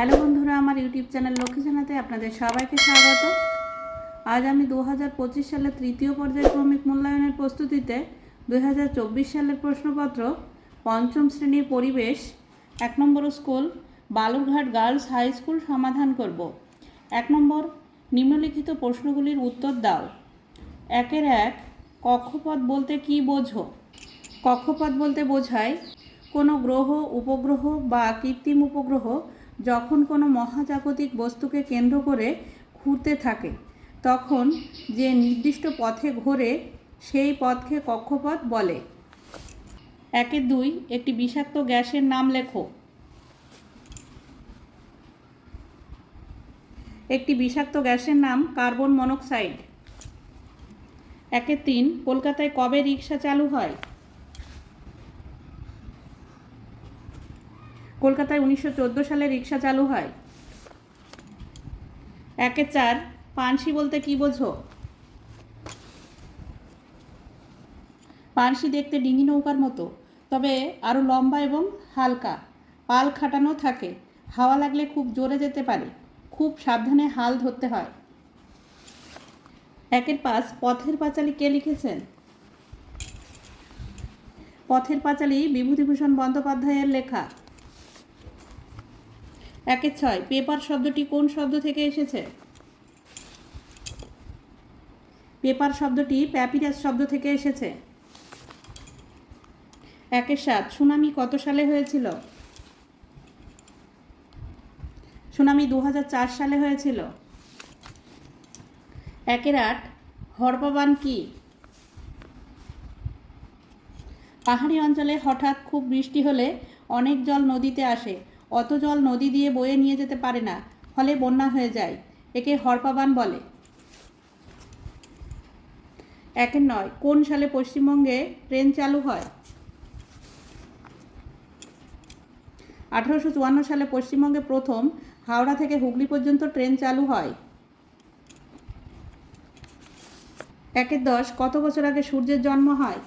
Hello বন্ধুরা, আমার YouTube channel Lakshmi জানাতে আপনাদের সবাইকে স্বাগত। আজ আমি দু হাজার পঁচিশ সালের তৃতীয় পর্যায়ে ক্রমিক মূল্যায়নের প্রস্তুতিতে দুই হাজার চব্বিশ সালের প্রশ্নপত্র, পঞ্চম শ্রেণির পরিবেশ, এক নম্বর school, Balurghat girls high school সমাধান করব। এক নম্বর, নিম্নলিখিত প্রশ্নগুলির উত্তর দাও। একের এক, কক্ষপথ বলতে কি বোঝো? কক্ষপথ বলতে বোঝায় কোনো গ্রহ, উপগ্রহ বা কৃত্রিম উপগ্রহ যখন কোনো মহাজাগতিক বস্তুকে কেন্দ্র করে ঘুরতে থাকে, তখন যে নির্দিষ্ট পথে ঘোরে, সেই পথকে কক্ষপথ বলে। একে দুই, একটি বিষাক্ত গ্যাসের নাম লেখো। একটি বিষাক্ত গ্যাসের নাম কার্বন মনোক্সাইড। একে তিন, কলকাতায় কবে রিক্সা চালু হয়? কলকাতায় উনিশশো চোদ্দ সালে রিক্সা চালু হয়। একে চার, পানসি বলতে কি বোঝো? পানসি দেখতে ডিঙি নৌকার মতো, তবে আরও লম্বা এবং হালকা। পাল খাটানো থাকে, হাওয়া লাগলে খুব জোরে যেতে পারে, খুব সাবধানে হাল ধরতে হয়। একের পাঁচ, পথের পাঁচালী কে লিখেছেন? পথের পাঁচালী বিভূতিভূষণ বন্দ্যোপাধ্যায়ের লেখা। একের ছয়। পেপার শব্দটি কোন শব্দ থেকে এসেছে? পেপার শব্দটি প্যাপিরাস শব্দ থেকে এসেছে। একের সাত। সুনামি কত সালে হয়েছিল? সুনামি দু হাজার চার সালে হয়েছিল। একের আট। হরপাবান কি? পাহাড়ি অঞ্চলে হঠাৎ খুব বৃষ্টি হলে অনেক জল নদীতে আসে। অত জল নদী দিয়ে বয়ে নিয়ে যেতে পারে না, ফলে বন্যা হয়ে যায়, একে হরপাবান বলে। একের নয়, কোন সালে পশ্চিমবঙ্গে ট্রেন চালু হয়? আঠারোশো চুয়ান্ন সালে পশ্চিমবঙ্গে প্রথম হাওড়া থেকে হুগলি পর্যন্ত ট্রেন চালু হয়। একের দশ, কত বছর আগে সূর্যের জন্ম হয়?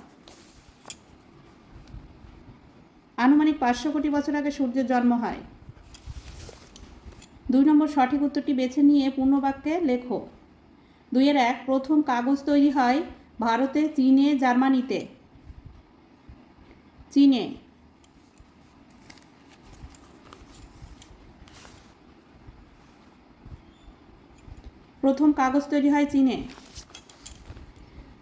আনুমানিক পাঁচশো কোটি বছর আগে সূর্যের জন্ম হয়। দুই নম্বর সঠিক উত্তরটি বেছে নিয়ে পূর্ণবাক্যে লেখো। দুইয়ের এক, প্রথম কাগজ তৈরি হয় ভারতে, চীনে, জার্মানিতে। চীনে। প্রথম কাগজ তৈরি হয় চীনে।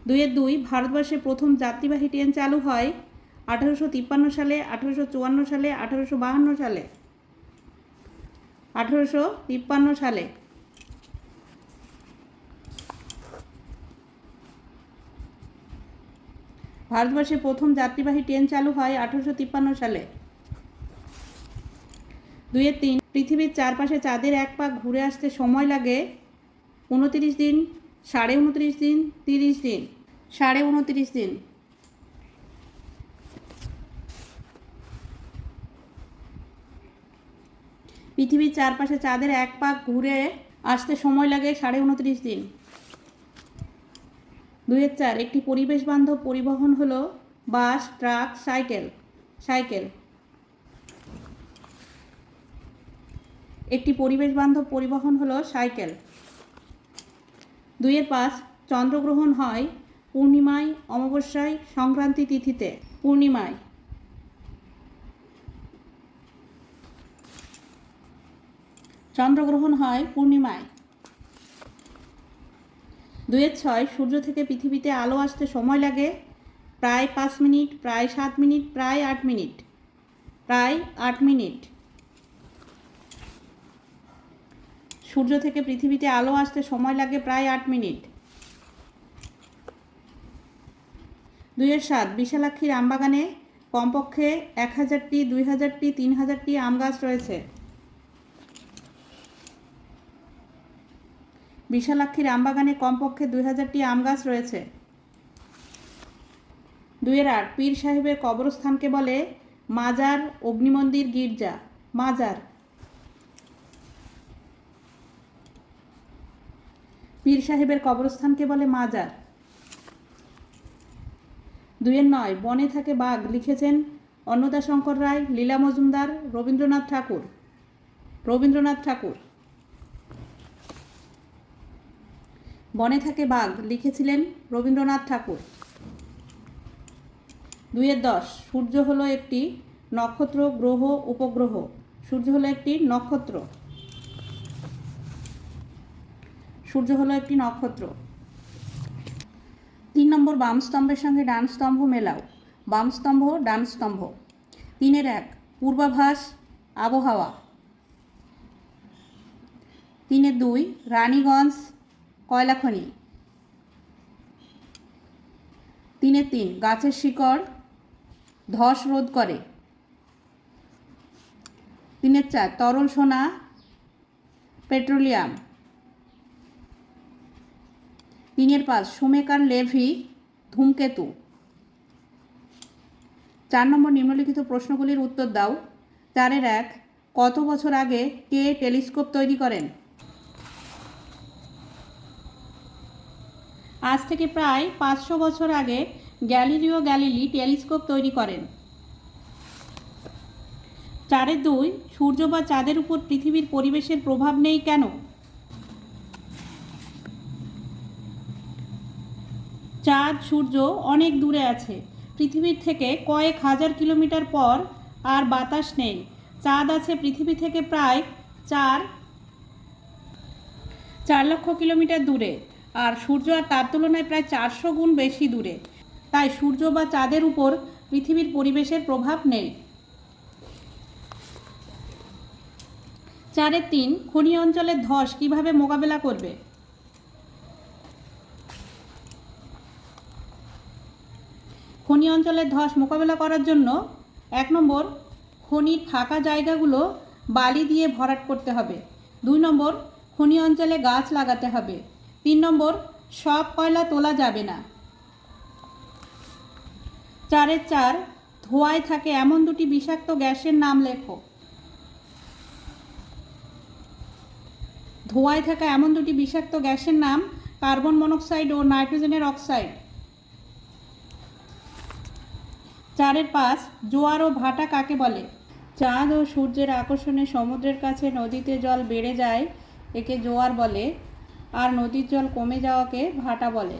দুইয়ের দুই, ভারতবর্ষে প্রথম যাত্রীবাহী ট্রেন চালু হয় আঠারোশো তিপ্পান্ন সালে, আঠারোশো চুয়ান্ন সালে, আঠারোশো বাহান্ন সালে। আঠারোশো তিপ্পান্ন সালে। ভারতবর্ষে প্রথম যাত্রীবাহী ট্রেন চালু হয় আঠারোশো তিপ্পান্ন সালে। দুইয়ের তিন, পৃথিবীর চারপাশে চাঁদের এক পাক ঘুরে আসতে সময় লাগে উনতিরিশ দিন, সাড়ে উনত্রিশ দিন, তিরিশ দিন, সাড়ে উনত্রিশ দিন। পৃথিবীর চারপাশে চাঁদের এক পাক ঘুরে আসতে সময় লাগে সাড়ে উনত্রিশ দিন। দুইয়ের চার, একটি পরিবেশ বান্ধব পরিবহন হলো বাস, ট্রাক, সাইকেল সাইকেল। একটি পরিবেশ বান্ধব পরিবহন হলো সাইকেল। দুইয়ের পাঁচ, চন্দ্রগ্রহণ হয় পূর্ণিমায়, অমাবস্যায়, সংক্রান্তি তিথিতে। পূর্ণিমায়। চন্দ্রগ্রহণ হয় পূর্ণিমায়। দুয়ের ছয়, সূর্য থেকে পৃথিবীতে আলো আসতে সময় লাগে প্রায় পাঁচ মিনিট, প্রায় সাত মিনিট, প্রায় আট মিনিট। প্রায় আট মিনিট। সূর্য থেকে পৃথিবীতে আলো আসতে সময় লাগে প্রায় আট মিনিট। দুইয়ের সাত, বিশালাক্ষীর আমবাগানে কমপক্ষে এক হাজারটি, দুই হাজারটি, তিন হাজারটি আম গাছ রয়েছে। বিশালাক্ষীর আমবাগানে কমপক্ষে দুই হাজারটি আম গাছ রয়েছে। দুইয়ের আট পীর সাহেবের কবরস্থানকে বলে মাজার অগ্নিমন্দির গির্জা, মাজার। পীর সাহেবের কবরস্থানকে বলে মাজার। দুইয়ের নয়, বনে থাকে বাঘ, লিখেছেন অন্নদাশঙ্কর রায়, লীলা মজুমদার, রবীন্দ্রনাথ ঠাকুর। রবীন্দ্রনাথ ঠাকুর। বনে থাকে বাঘ, লিখেছিলেন রবীন্দ্রনাথ ঠাকুর। দুইয়ের দশ, সূর্য হলো একটি নক্ষত্র, গ্রহ, উপগ্রহ। সূর্য হলো একটি নক্ষত্র। সূর্য হলো একটি নক্ষত্র। তিন নম্বর বাম স্তম্ভের সঙ্গে ডান স্তম্ভ মেলাও। বাম স্তম্ভ ডান স্তম্ভ তিনের এক, পূর্বাভাস, আবহাওয়া। তিনের দুই, রানীগঞ্জ কয়লাখনি তিনের তিন গাছের শিকড় ধস রোধ করে। তিনের চার, তরল সোনা, পেট্রোলিয়াম। তিনের পাঁচ, সুমেকার লেভি, ধূমকেতু। চার নম্বর নিম্নলিখিত প্রশ্নগুলির উত্তর দাও। চারের এক, কত বছর আগে কে টেলিস্কোপ তৈরি করেন? আজ থেকে প্রায় পাঁচশো বছর আগে গ্যালিলিও গ্যালিলি টেলিস্কোপ তৈরি করেন। চারের দুই সূর্য বা চাঁদের উপর পৃথিবীর পরিবেশের প্রভাব নেই কেন? চাঁদ, সূর্য অনেক দূরে আছে। পৃথিবীর থেকে কয়েক হাজার কিলোমিটার পর আর বাতাস নেই। চাঁদ আছে পৃথিবী থেকে প্রায় চার চার লক্ষ কিলোমিটার দূরে। আর সূর্য আর তার তুলনায় প্রায় চারশো গুণ বেশি দূরে। তাই সূর্য বা চাঁদের উপর পৃথিবীর পরিবেশের প্রভাব নেই। চারের তিন খনি অঞ্চলের ধস কীভাবে মোকাবেলা করবে? খনি অঞ্চলের ধস মোকাবেলা করার জন্য এক নম্বর খনির ফাঁকা জায়গাগুলো বালি দিয়ে ভরাট করতে হবে। দুই নম্বর, খনি অঞ্চলে গাছ লাগাতে হবে। তিন নম্বর, সব কয়লা তোলা যাবে না। চারের চার, ধোঁয়ায় থাকে এমন দুটি বিষাক্ত গ্যাসের নাম লেখো। ধোঁয়ায় থাকা এমন দুটি বিষাক্ত গ্যাসের নাম কার্বন মনোক্সাইড ও নাইট্রোজেনের অক্সাইড। চারের পাঁচ, জোয়ার ও ভাটা কাকে বলে? চাঁদ ও সূর্যের আকর্ষণে সমুদ্রের কাছে নদীতে জল বেড়ে যায়, একে জোয়ার বলে। আর নদীর জল কমে যাওয়াকে ভাটা বলে।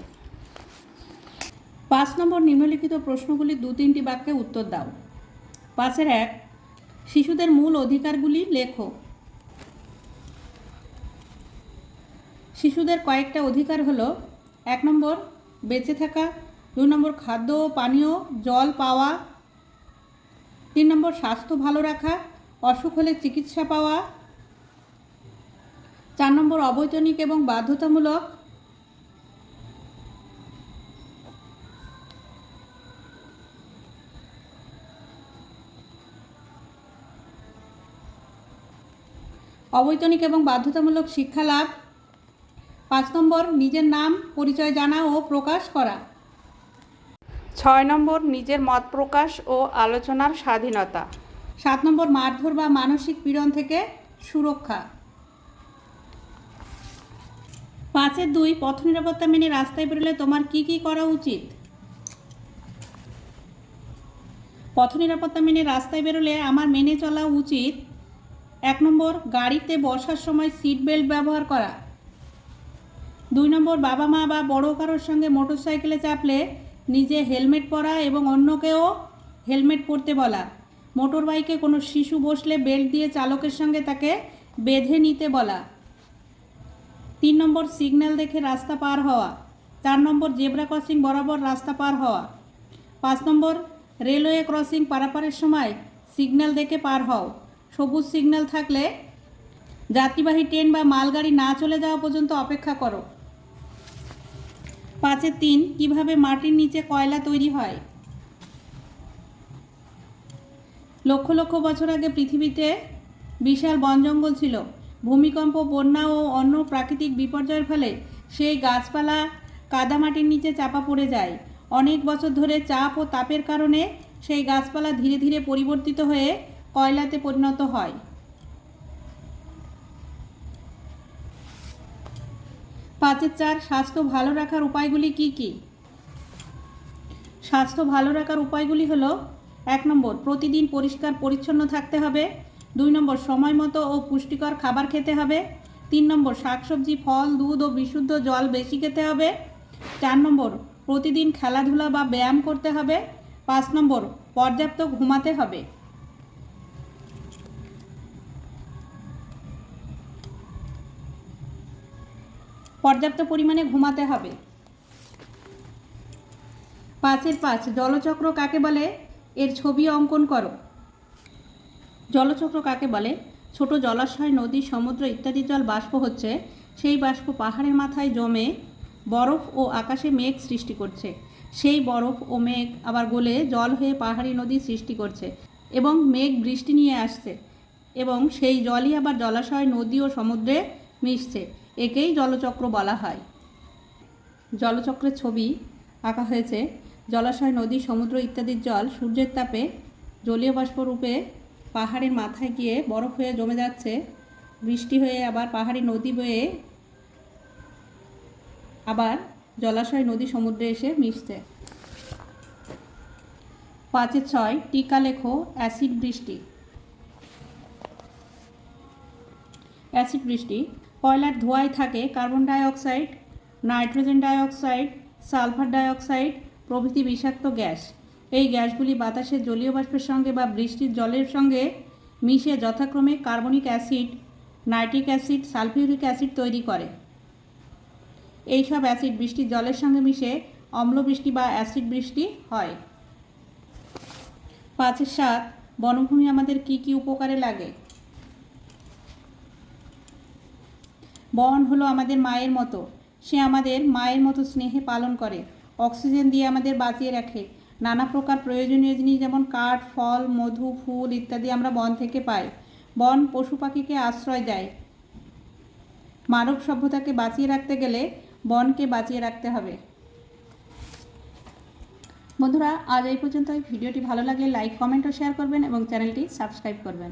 পাঁচ নম্বর নিম্নলিখিত প্রশ্নগুলি দু তিনটি বাক্যে উত্তর দাও। পাঁচের এক, শিশুদের মূল অধিকারগুলি লেখো। শিশুদের কয়েকটা অধিকার হলো, এক নম্বর বেঁচে থাকা, দুই নম্বর খাদ্য ও পানীয়, জল পাওয়া, তিন নম্বর স্বাস্থ্য ভালো রাখা, অসুখ হলে চিকিৎসা পাওয়া চার নম্বর অবৈতনিক এবং বাধ্যতামূলক অবৈতনিক এবং বাধ্যতামূলক শিক্ষা লাভ পাঁচ নম্বর নিজের নাম পরিচয় জানা ও প্রকাশ করা। ছয় নম্বর নিজের মত প্রকাশ ও আলোচনার স্বাধীনতা। সাত নম্বর মারধর বা মানসিক পীড়ন থেকে সুরক্ষা। পাঁচের দুই, পথ নিরাপত্তা মেনে রাস্তায় বেরোলে তোমার কি কি করা উচিত? পথ নিরাপত্তা মেনে রাস্তায় বেরোলে আমার মেনে চলা উচিত। এক নম্বর, গাড়িতে বসার সময় সিট বেল্ট ব্যবহার করা। দুই নম্বর, বাবা মা বা বড় কারোর সঙ্গে মোটর সাইকেলে চাপলে নিজে হেলমেট পরা এবং অন্যকেও হেলমেট পরতে বলা। মোটর বাইকে কোনো শিশু বসলে বেল্ট দিয়ে চালকের সঙ্গে তাকে বেঁধে নিতে বলা। তিন নম্বর সিগন্যাল দেখে রাস্তা পার হওয়া, চার নম্বর জেব্রা ক্রসিং বরাবর রাস্তা পার হওয়া, পাঁচ নম্বর রেলওয়ে ক্রসিং পারাপারের সময় সিগন্যাল দেখে পার হও। সবুজ সিগন্যাল থাকলে যাত্রীবাহী ট্রেন বা মালগাড়ি না চলে যাওয়া পর্যন্ত অপেক্ষা করো। পাঁচের তিন, কীভাবে মাটির নিচে কয়লা তৈরি হয়? লক্ষ লক্ষ বছর আগে পৃথিবীতে বিশাল বন জঙ্গল ছিল। ভূমিকম্প, বন্যা ও অন্য প্রাকৃতিক বিপর্যয়ের ফলে সেই গাছপালা কাদামাটির নিচে চাপা পড়ে যায়। অনেক বছর ধরে চাপ ও তাপের কারণে সেই গাছপালা ধীরে ধীরে পরিবর্তিত হয়ে কয়লাতে পরিণত হয়। পাঁচের চার, স্বাস্থ্য ভালো রাখার উপায়গুলি কি কি? স্বাস্থ্য ভালো রাখার উপায়গুলি হলো, এক নম্বর, প্রতিদিন পরিষ্কার, পরিচ্ছন্ন থাকতে হবে। দুই নম্বর সময় মতো ও পুষ্টিকর খাবার খেতে হবে। তিন নম্বর শাকসবজি, ফল, দুধ ও বিশুদ্ধ জল বেশি খেতে হবে। চার নম্বর প্রতিদিন খেলাধুলা বা ব্যায়াম করতে হবে। পাঁচ নম্বর পর্যাপ্ত ঘুমাতে হবে। পর্যাপ্ত পরিমাণে ঘুমাতে হবে। পাঁচের পাঁচ, জলচক্র কাকে বলে? এর ছবি অঙ্কন করো। জলচক্র কাকে বলে? ছোট জলাশয়, নদী, সমুদ্র ইত্যাদি জল বাষ্প হচ্ছে। সেই বাষ্প পাহাড়ের মাথায় জমে বরফ ও আকাশে মেঘ সৃষ্টি করছে। সেই বরফ ও মেঘ আবার গলে জল হয়ে পাহাড়ি নদী সৃষ্টি করছে এবং মেঘ বৃষ্টি নিয়ে আসছে এবং সেই জলই আবার জলাশয়, নদী ও সমুদ্রে মিশছে। একেই জলচক্র বলা হয়। জলচক্রের ছবি আঁকা হয়েছে। জলাশয়, নদী, সমুদ্র ইত্যাদির জল সূর্যের তাপে জলীয় বাষ্প রূপে পাহাড়ের মাথায় গিয়ে বরফ হয়ে জমে যাচ্ছে। বৃষ্টি হয়ে আবার পাহাড়ি নদী বয়ে আবার জলাশয় নদী সমুদ্রে এসে মিশছে। পাঁচের ছয়, টিকা লেখো, অ্যাসিড বৃষ্টি। অ্যাসিড বৃষ্টি। কয়লার ধোঁয়ায় থাকে carbon dioxide, nitrogen dioxide, sulphur dioxide, প্রভৃতি বিষাক্ত গ্যাস। এই গ্যাসগুলি বাতাসের জলীয় বাষ্পের সঙ্গে বা বৃষ্টির জলের সঙ্গে মিশে যথাক্রমে carbonic acid, nitric acid, sulphuric acid তৈরি করে। এই সব অ্যাসিড বৃষ্টির জলের সঙ্গে মিশে অম্ল বৃষ্টি বা অ্যাসিড বৃষ্টি হয়। পাঁচের সাত, বনভূমি আমাদের কি কি উপকারে লাগে? বন হলো আমাদের মায়ের মতো। সে আমাদের মায়ের মতো স্নেহে পালন করে। অক্সিজেন দিয়ে আমাদের বাঁচিয়ে রাখে। নানা প্রকার প্রয়োজনীয় জিনিস যেমন কাঠ, ফল, মধু, ফুল ইত্যাদি আমরা বন থেকে পাই। বন পশু পাখিকে আশ্রয় দেয়। মানব সভ্যতাকে বাঁচিয়ে রাখতে গেলে বনকে বাঁচিয়ে রাখতে হবে। বন্ধুরা, আজ এই পর্যন্ত ভিডিওটি ভালো লাগলে লাইক, কমেন্ট ও শেয়ার করবেন এবং চ্যানেলটি সাবস্ক্রাইব করবেন।